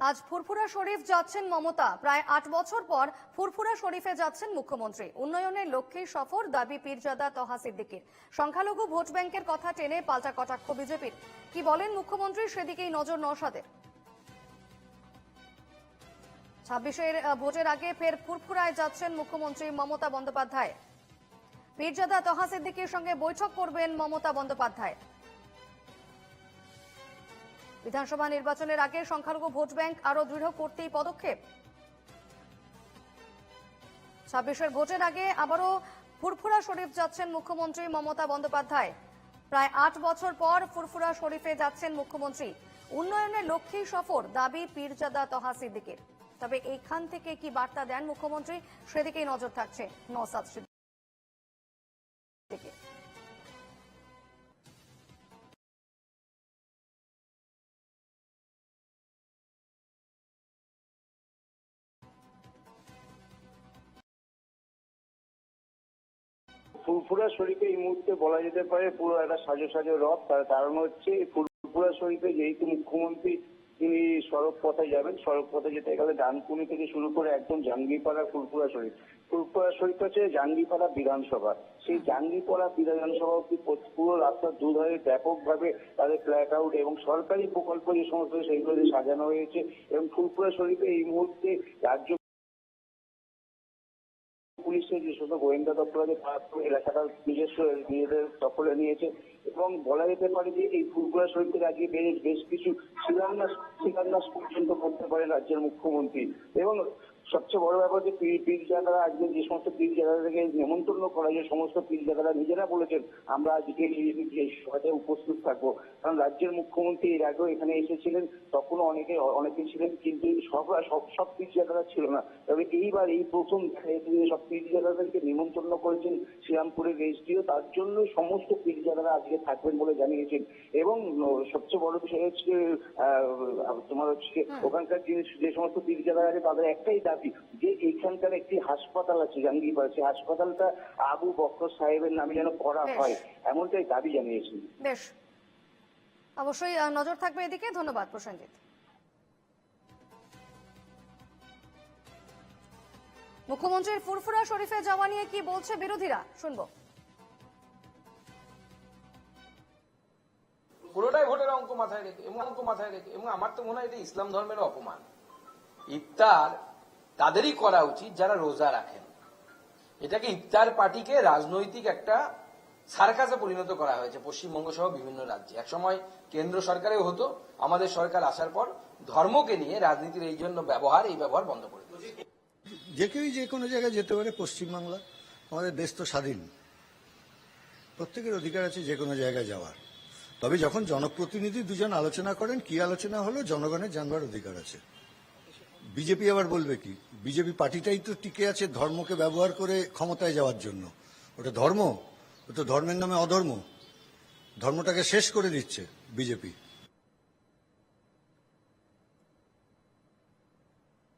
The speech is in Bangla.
আজ ফুরফুরা শরীফ যাচ্ছেন মমতা। প্রায় আট বছর পর ফুরফুরা শরীফে যাচ্ছেন মুখ্যমন্ত্রী। উন্নয়নের লক্ষ্যেই সফর, দাবি পীরজাদা তহা সিদ্দিকির। সংখ্যালঘু ভোট ব্যাংকের কথা টেনে পাল্টা কটাক্ষ বিজেপির। কি বলেন মুখ্যমন্ত্রী সেদিকেই নজর নওশাদের? ছাব্বিশের ভোটের আগে ফের ফুরফুরায় যাচ্ছেন মুখ্যমন্ত্রী মমতা বন্দ্যোপাধ্যায়। পীরজাদা তহা সিদ্দিকির সঙ্গে বৈঠক করবেন মমতা বন্দ্যোপাধ্যায়। বিধানসভা নির্বাচনের আগে সংখ্যালঘু ভোট ব্যাংক আরও দৃঢ় করতেই পদক্ষেপ। ছাব্বিশের ভোটের আগে আবারও ফুরফুরা শরীফ যাচ্ছেন মুখ্যমন্ত্রী মমতা বন্দ্যোপাধ্যায়। প্রায় আট বছর পর ফুরফুরা শরীফে যাচ্ছেন মুখ্যমন্ত্রী। উন্নয়নের লক্ষ্যেই সফর, দাবি পীরজাদা তহা সিদ্দিকের। তবে এইখান থেকে কি বার্তা দেন মুখ্যমন্ত্রী, সেদিকেই নজর থাকছে নসাদ ফুরফুরা শরীফে এই মুহূর্তে বলা যেতে পারে পুরো একটা সাজো সাজো রথ। তার কারণ হচ্ছে ফুরফুরা শরীফে যেহেতু মুখ্যমন্ত্রী তিনি সড়ক পথে যাবেন সড়ক পথে যেতে গেলে ডানকুনি থেকে শুরু করে একদম জাঙ্গিপাড়া ফুরফুরা শরীফ। ফুরফুরা শরীফ হচ্ছে জাঙ্গিপাড়া বিধানসভা। সেই জাঙ্গিপাড়া বিধানসভা পুরো রাস্তার দুধারে ব্যাপকভাবে তাদের ফ্ল্যাট আউট এবং সরকারি প্রকল্প যে সমস্ত সেইগুলো সাজানো হয়েছে এবং ফুরফুরা শরীফে এই মুহূর্তে রাজ্য পুলিশের যে সমস্ত গোয়েন্দা দপ্তর আছে তারা তো এলাকাটা নিজস্ব নিজেদের দখলে নিয়েছে এবং বলা যেতে পারে যে এই ফুলপুরা শরীফের আগে বেশ বেশ কিছু শিলান্যাস শিলান্যাস পর্যন্ত করতে পারে রাজ্যের মুখ্যমন্ত্রী। এবং সবচেয়ে বড় ব্যাপার যে পীর জায়গারা আজকে যে সমস্ত পীর জায়গাটাকে নেমন্তন্ন করা, যে সমস্ত পীর জায়গারা নিজেরা বলেছেন, আমরা আজকে এই সভাতে উপস্থিত থাকব। কারণ রাজ্যের মুখ্যমন্ত্রী এর আগেও এখানে এসেছিলেন, তখনও অনেকে অনেকে ছিলেন, কিন্তু সব সব পীর জায়গারা ছিল না। তবে এইবার এই প্রথম সব পীর জায়গাদেরকে নিমন্ত্রণ করেছেন শ্রীরামপুরের রেজিস্ট্রিও তার জন্য সমস্ত জায়গারা আজকে থাকবেন বলে জানিয়েছেন। এবং সবচেয়ে বড় বিষয় হচ্ছে তোমার হচ্ছে ওখানকার যে যে সমস্ত জায়গা আছে তাদের একটাই দাবি যে এখানকার একটি হাসপাতাল আছে জাঙ্গিপাড়া সেই হাসপাতালটা আবু বক্কর সাহেবের নামে যেন করা হয় এমনটাই দাবি জানিয়েছেন। বেশ। অবশ্যই নজর থাকবে এদিকে। ধন্যবাদ প্রসেনজিৎ। মুখ্যমন্ত্রীর ফুরফুরা শরীফে যাওয়া নিয়ে কি বলছে বিরোধীরা? শুনব। পুরোটাই ভোটের অঙ্ক মাথায় রেখে এবং অঙ্ক মাথায় রেখে, এবং আমার তো মনে হয় এটা ইসলাম ধর্মের অপমান। ইফতার তাদেরই করা উচিত যারা রোজা রাখেন। এটাকে ইফতার পার্টিকে রাজনৈতিক একটা সার্কাসে পরিণত করা হয়েছে। পশ্চিমবঙ্গ সহ বিভিন্ন রাজ্যে। একসময় কেন্দ্র সরকারেও হতো, আমাদের সরকার আসার পর ধর্মকে নিয়ে রাজনীতির এই জন্য ব্যবহার, এই ব্যবহার বন্ধ করে যে কেউই যে কোনো জায়গায় যেতে পারে, পশ্চিমবাংলা আমাদের দেশ তো স্বাধীন। প্রত্যেকের অধিকার আছে যে কোনো জায়গায় যাওয়ার। তবে যখন জনপ্রতিনিধি দুজন আলোচনা করেন, কি আলোচনা হলো? জনগণের জানবার অধিকার আছে। বিজেপি আবার বলবে কি? বিজেপি পার্টিটাই তো টিকে আছে ধর্মকে ব্যবহার করে ক্ষমতায় যাওয়ার জন্য। ওটা ধর্ম? ওটা ধর্মের নামে অধর্ম। ধর্মটাকে শেষ করে দিচ্ছে বিজেপি।